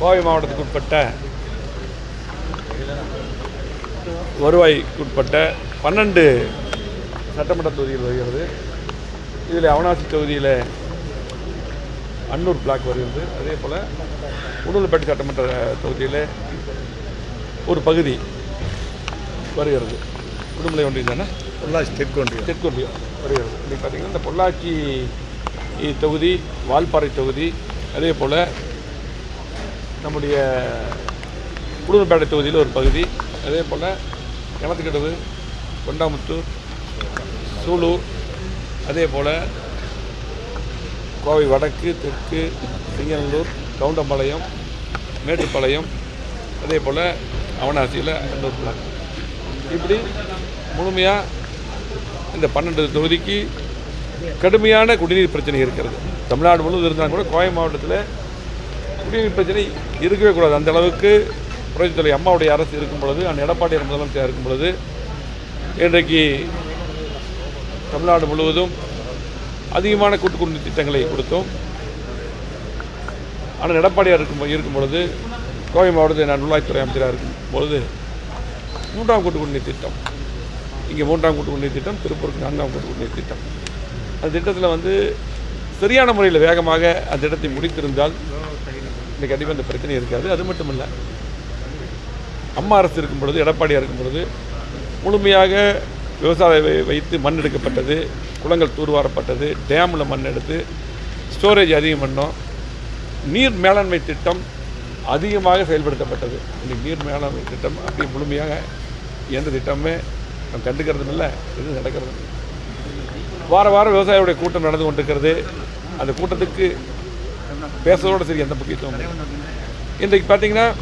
கோவை மாவட்டத்துக்கு உட்பட்ட வருவாய்க்குட்பட்ட பன்னெண்டு சட்டமன்ற தொகுதிகள் வருகிறது. இதில் அவனாசி தொகுதியில் அன்னூர் பிளாக் வருகிறது. அதே போல் உடுமலைப்பேட்டை சட்டமன்ற தொகுதியில் ஒரு பகுதி வருகிறது. உடுமலை ஒன்றியம் தானே? பொள்ளாச்சி தெற்கு ஒன்றியம். தெற்கு ஒன்றியம் வருகிறது. இன்னைக்கு பார்த்தீங்கன்னா இந்த பொள்ளாச்சி தொகுதி வால்பாறை தொகுதி அதே போல் நம்முடைய உடுமலைப்பேட்டை தொகுதியில் ஒரு பகுதி. அதே போல் கிணத்துக்கிடவு கொண்டாமுத்தூர் சூலூர் அதே போல் கோவை வடக்கு தெற்கு சிங்கநல்லூர் கவுண்டம்பாளையம் மேட்டுப்பாளையம் அதே போல் அவனாசியில் அன்னூர் பிளாக் இப்படி முழுமையாக இந்த பன்னெண்டு தொகுதிக்கு கடுமையான குடிநீர் பிரச்சனை இருக்கிறது. தமிழ்நாடு முழுவதும் இருந்தால் கூட கோவை மாவட்டத்தில் குடிநீர் பிரச்சனை இருக்கவே கூடாது. அந்த அளவுக்கு புரட்சித்துறை அம்மாவுடைய அரசு இருக்கும் பொழுது அந்த எடப்பாடி முதலமைச்சர் இருக்கும் பொழுது இன்றைக்கு தமிழ்நாடு முழுவதும் அதிகமான கூட்டு குடிநீர் திட்டங்களை கொடுத்தோம். ஆனால் எடப்பாடியார் இருக்கும் இருக்கும் பொழுது கோவை மாவட்டத்தில் நான் உள்ளாட்சித்துறை அமைச்சராக இருக்கும் பொழுது மூன்றாம் கூட்டு குடிநீர் திட்டம். இங்கே மூன்றாம் கூட்டு குடிநீர் திட்டம் திருப்பூருக்கு நான்காம் கூட்டு குடிநீர் திட்டம். அந்த திட்டத்தில் வந்து சரியான முறையில் வேகமாக அந்த திட்டத்தை முடித்திருந்தால் இன்றைக்கி கண்டிப்பாக இந்த பிரச்சனை இருக்காது. அது மட்டும் இல்லை அம்மா அரசு இருக்கும் பொழுது எடப்பாடியாக இருக்கும் பொழுது முழுமையாக விவசாய வை- வைத்து மண் எடுக்கப்பட்டது குளங்கள் தூர்வாரப்பட்டது டேமில் மண் எடுத்து ஸ்டோரேஜ் அதிகம் பண்ணோம். நீர் மேலாண்மை திட்டம் அதிகமாக செயல்படுத்தப்பட்டது. இன்றைக்கி நீர் மேலாண்மை திட்டம் அப்படி முழுமையாக எந்த திட்டமுமே நம்ம கண்டுக்கிறதும் இல்லை எதுவும் நடக்கிறது இல்லை. வார வாரம் விவசாயியுடைய கூட்டம் நடந்து கொண்டிருக்கிறது. அந்த கூட்டத்துக்கு பேசுறதோடு சரி எந்த முக்கியத்துவம் இன்றைக்கு பார்த்தீங்கன்னா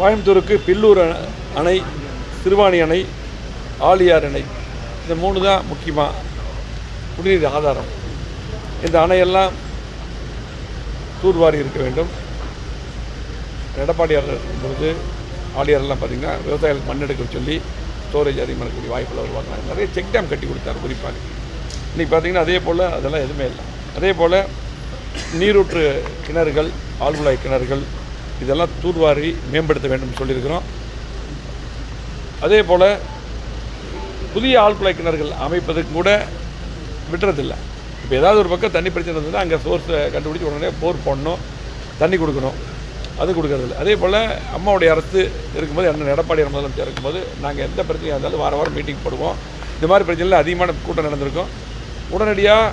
கோயம்புத்தூருக்கு பில்லூர் அணை- சிறுவாணி அணை ஆழியார் அணை இந்த மூணு தான் முக்கியமாக குடிநீர் ஆதாரம். இந்த அணையெல்லாம் தூர்வாரி இருக்க வேண்டும். எடப்பாடியார் இருக்கும்பொழுது ஆழியாரெல்லாம் பார்த்தீங்கன்னா விவசாயிகளுக்கு மண் எடுக்க சொல்லி ஸ்டோரேஜ் அதிகமாக பண்ணக்கூடிய வாய்ப்புகள் உருவாக்குறாங்க. நிறைய செக் டேம் கட்டி கொடுத்தாரு குறிப்பாக. இன்றைக்கி பார்த்தீங்கன்னா அதே போல் அதெல்லாம் எதுவுமே இல்லை. அதே போல் நீரூற்று கிணறுகள் ஆழ்குழாய் கிணறுகள் இதெல்லாம் தூர்வாரி மேம்படுத்த வேண்டும் சொல்லியிருக்கிறோம். அதே போல் புதிய ஆழ்குழாய் கிணறுகள் அமைப்பதற்கு கூட விட்டுறதில்லை. இப்போ ஏதாவது ஒரு பக்கம் தண்ணி பிரச்சனை இருந்ததுன்னா அங்கே சோர்ஸை கண்டுபிடிச்சி உடனே போர் போடணும் தண்ணி கொடுக்கணும். அது கொடுக்கறதில்ல. அதே போல் அம்மாவுடைய அரசு இருக்கும்போது அண்ணன் எடப்பாடி முதலமைச்சர் இருக்கும்போது நாங்கள் எந்த பிரச்சனையாக இருந்தாலும் வார வாரம் மீட்டிங் போடுவோம். இந்த மாதிரி பிரச்சனையில் அதிகமான கூட்டம் நடந்திருக்கும். உடனடியாக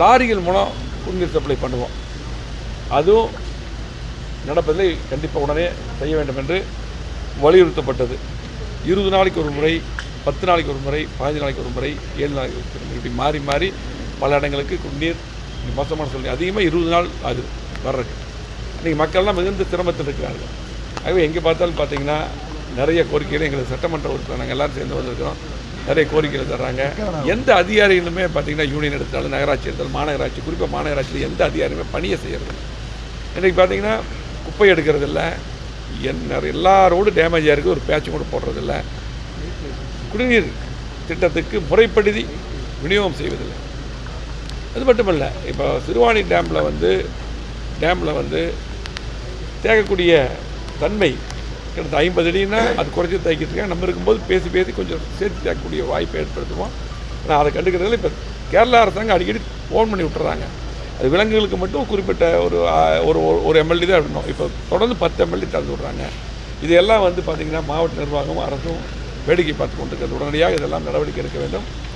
லாரிகள் மூலம் குடிநீர் சப்ளை பண்ணுவோம். அதுவும் நடப்பதை கண்டிப்பாக உடனே செய்ய வேண்டும் என்று வலியுறுத்தப்பட்டது. இருபது நாளைக்கு ஒரு முறை பத்து நாளைக்கு ஒரு முறை பதினஞ்சு நாளைக்கு ஒரு முறை ஏழு நாளைக்கு ஒரு முறை இப்படி மாறி மாறி பல இடங்களுக்கு குடிநீர் மோசமான சொல்லி அதிகமாக இருபது நாள் ஆகுது வர்றதுக்கு. இன்றைக்கி மக்கள்லாம் மிகுந்த சிரமத்தில் இருக்கிறார்கள். ஆகவே எங்கே பார்த்தாலும் பார்த்தீங்கன்னா நிறைய கோரிக்கைகள் எங்களுக்கு சட்டமன்ற உறுப்பினர் நாங்கள் எல்லாரும் சேர்ந்து வந்திருக்கிறோம். நிறைய கோரிக்கைகள் தர்றாங்க. எந்த அதிகாரிகளுமே பார்த்தீங்கன்னா யூனியன் எடுத்தாலும் நகராட்சி எடுத்தாலும் மாநகராட்சி குறிப்பாக மாநகராட்சியில் எந்த அதிகாரியுமே பணியை செய்கிறது இன்றைக்கி பார்த்தீங்கன்னா குப்பை எடுக்கிறதில்ல என் எல்லா ரோடு டேமேஜாக இருக்குது ஒரு பேச்சு கூட போடுறதில்ல குடிநீர் திட்டத்துக்கு முறைப்படுத்தி விநியோகம் செய்வதில்லை அது மட்டுமல்ல இப்போ சிறுவாணி டேமில் வந்து டேமில் வந்து தேக்கக்கூடிய தன்மை கிட்டத்தட்ட ஐம்பது அடின்னா அது குறைச்சி தைக்கிறதுக்காக நம்ம இருக்கும்போது பேசி பேசி கொஞ்சம் சேர்த்து தேக்கக்கூடிய வாய்ப்பை ஏற்படுத்துவோம். ஆனால் அதை கண்டுக்கிறதுல இப்போ கேரளா அரசாங்கம் அடிக்கடி ஃபோன் பண்ணி விட்டுறாங்க. அது விலங்குகளுக்கு மட்டும் குறிப்பிட்ட ஒரு ஒரு ஒரு- ஒரு எம்எல்ஏ தான் விடணும். இப்போ தொடர்ந்து பத்து எம்எல்ஏ திறந்து விட்றாங்க. இதெல்லாம் வந்து பார்த்திங்கன்னா மாவட்ட நிர்வாகமும் அரசும் வேடிக்கை பார்த்து கொண்டிருக்கிறது. உடனடியாக இதெல்லாம் நடவடிக்கை எடுக்க வேண்டும்.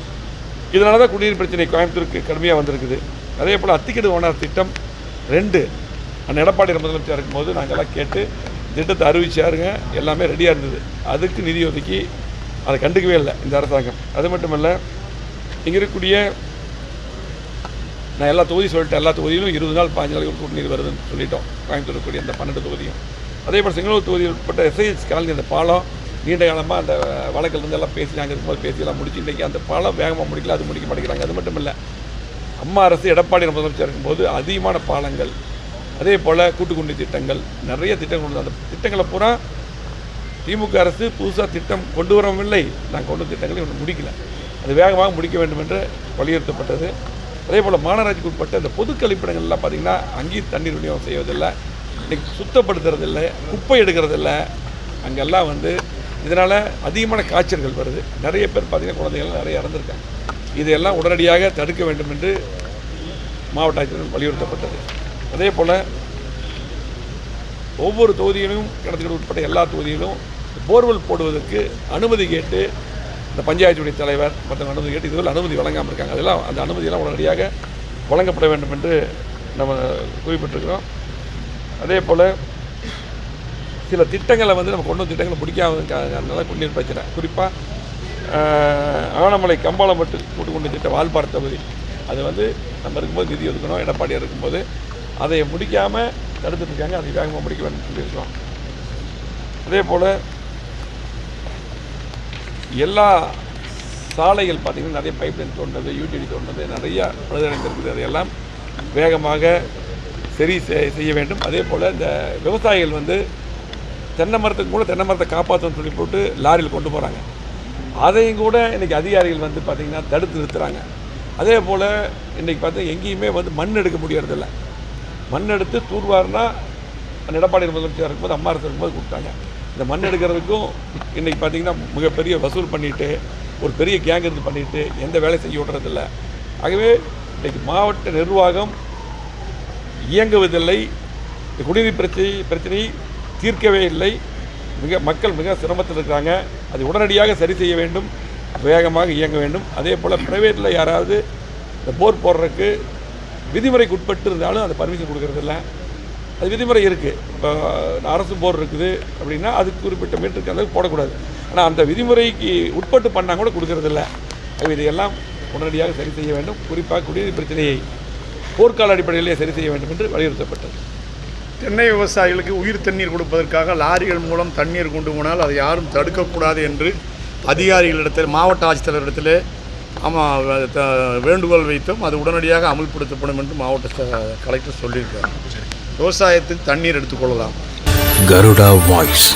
இதனால தான் குடிநீர் பிரச்சனை கோயம்புத்தூருக்கு கடுமையாக வந்திருக்குது. அதே போல் அத்திக்கடு ஓனர் திட்டம் ரெண்டு. அந்த எடப்பாடி முதலமைச்சர் இருக்கும்போது நாங்கள்லாம் கேட்டு திட்டத்தை அறிவிச்சாருங்க. எல்லாமே ரெடியாக இருந்தது. அதுக்கு நிதி ஒதுக்கி அதை கண்டுக்கவே இல்லை இந்த அரசாங்கம். அது மட்டும் இல்லை இங்கே இருக்கக்கூடிய நான் எல்லா தொகுதியும் சொல்லிட்டேன். எல்லா தொகுதியிலும் இருபது நாள் பாஞ்சு நாளைக்கு ஒரு குடிநீர் வருதுன்னு சொல்லிட்டோம். கோயம்புத்தூர் கூடிய அந்த பன்னெண்டு தொகுதியும். அதே போல் செங்கலூர் தொகுதியில் உட்பட்ட எஸ்ஐஎஸ் காலனி அந்த பாலம் நீண்ட காலமாக அந்த வழக்கிலிருந்து எல்லாம் பேசி நாங்கள் இருக்கும்போது பேசியெல்லாம் முடிச்சு இன்றைக்கி அந்த பாலம் வேகமாக முடிக்கல அது முடிக்க மாட்டேங்கிறாங்க. அது மட்டும் இல்லை அம்மா அரசு எடப்பாடி முதலமைச்சர் இருக்கும்போது அதிகமான பாலங்கள் அதே போல் கூட்டுக்குண்டி திட்டங்கள் நிறைய திட்டங்கள் கொண்டு அந்த திட்டங்களை பூரா திமுக அரசு புதுசாக திட்டம் கொண்டு வரவில்லை நாங்கள் கொண்டு திட்டங்களை ஒன்றும் முடிக்கல. அது வேகமாக முடிக்க வேண்டும் என்று வலியுறுத்தப்பட்டது. அதே போல் மாநகராட்சிக்கு உட்பட்ட இந்த பொது கழிப்பிடங்கள்லாம் பார்த்திங்கன்னா அங்கேயும் தண்ணீர் விநியோகம் செய்வதில்லை. இன்றைக்கி சுத்தப்படுத்துறதில்லை குப்பை எடுக்கிறதில்ல. அங்கெல்லாம் வந்து இதனால் அதிகமான காய்ச்சல்கள் வருது. நிறைய பேர் பார்த்திங்கன்னா குழந்தைகள் நிறைய இறந்துருக்காங்க. இதையெல்லாம் உடனடியாக தடுக்க வேண்டும் என்று மாவட்ட ஆட்சியர் வலியுறுத்தப்பட்டது. அதே போல் ஒவ்வொரு தொகுதியிலும் கிணத்துக்கு உட்பட்ட எல்லா தொகுதியிலும் போர்வெல் போடுவதற்கு அனுமதி கேட்டு இந்த பஞ்சாயத்துடைய தலைவர் மற்ற அனுமதி கேட்டு இதுவரை அனுமதி வழங்காமல் இருக்காங்க. அதெல்லாம் அந்த அனுமதியெல்லாம் உடனடியாக வழங்கப்பட வேண்டும் என்று நம்ம குறிப்பிட்டிருக்கிறோம். அதே போல் சில திட்டங்களை வந்து நம்ம கொண்டு திட்டங்களை பிடிக்காம அதனால் குடிநீர் பிரச்சனை. குறிப்பாக ஆனமலை கூட்டு குண்டு திட்டம் வால்பாறை தொகுதி. அது வந்து நம்ம இருக்கும்போது நிதி ஒதுக்கணும் எடப்பாடியாக இருக்கும்போது அதை முடிக்காமல் தடுத்துட்டு இருக்காங்க அதை வேகமாக முடிக்க வேண்டும் சொல்லியிருக்கிறோம் அதே போல் எல்லா சாலைகள் பார்த்திங்கன்னா நிறைய பைப் லைன் தோன்றது யூடிடி தோன்றது நிறையா பழுதடைந்திருக்குது அதையெல்லாம் வேகமாக சரி செய்- செய்ய வேண்டும். அதே போல் இந்த விவசாயிகள் வந்து தென்னை மரத்துக்கு கூட தென்னை மரத்தை காப்பாற்றணும்னு சொல்லி போட்டு லாரியில் கொண்டு போகிறாங்க அதையும் கூட இன்றைக்கி அதிகாரிகள் வந்து பார்த்திங்கன்னா தடுத்து நிறுத்துகிறாங்க அதே போல் இன்றைக்கி பார்த்தா எங்கேயுமே வந்து மண் எடுக்க முடியறதில்ல. மண் எடுத்து தூர்வாருனா எடப்பாடி முதலமைச்சர் இருக்கும்போது அம்மா இருக்கும்போது கொடுத்தாங்க. இந்த மண் எடுக்கிறதுக்கும் இன்றைக்கி பார்த்தீங்கன்னா மிகப்பெரிய வசூல் பண்ணிவிட்டு ஒரு பெரிய கேங் இருந்து பண்ணிவிட்டு எந்த வேலை செய்ய விடுறதில்ல. ஆகவே இன்றைக்கி மாவட்ட நிர்வாகம் இயங்குவதில்லை. குடிநீர் பிரச்சனை பிரச்சனையை தீர்க்கவே இல்லை. மிக மக்கள் மிக சிரமத்தில் இருக்கிறாங்க. அதை உடனடியாக சரி செய்ய வேண்டும். வேகமாக இயங்க வேண்டும். அதே போல் ப்ரைவேட்டில் யாராவது இந்த போர் போடுறதுக்கு விதிமுறைக்கு உட்பட்டு இருந்தாலும் அந்த பர்மிஷன் கொடுக்கறதில்ல. அது விதிமுறை இருக்குது இப்போ அரசு போர் இருக்குது அப்படின்னா அது குறிப்பிட்ட மீட்டருக்கு அளவுக்கு போடக்கூடாது. ஆனால் அந்த விதிமுறைக்கு உட்பட்டு பண்ணால் கூட கொடுக்கறதில்ல. இதையெல்லாம் உடனடியாக சரி செய்ய வேண்டும். குறிப்பாக குடிநீர் பிரச்சனையை போர்க்கால அடிப்படையிலே சரி செய்ய வேண்டும் என்று வலியுறுத்தப்பட்டது. தென்னை விவசாயிகளுக்கு உயிர் தண்ணீர் கொடுப்பதற்காக லாரிகள் மூலம் தண்ணீர் கொண்டு போனால் அதை யாரும் தடுக்கக்கூடாது என்று அதிகாரிகளிடத்தில் மாவட்ட ஆட்சித்தலைவரிடத்தில் ஆமாம் வேண்டுகோள் வைத்தும் அது உடனடியாக அமல்படுத்தப்படும் என்று மாவட்ட கலெக்டர் சொல்லியிருக்கார். விவசாயத்துக்கு தண்ணீர் எடுத்துக்கொள்ளலாம் கருடா வாய்ஸ்.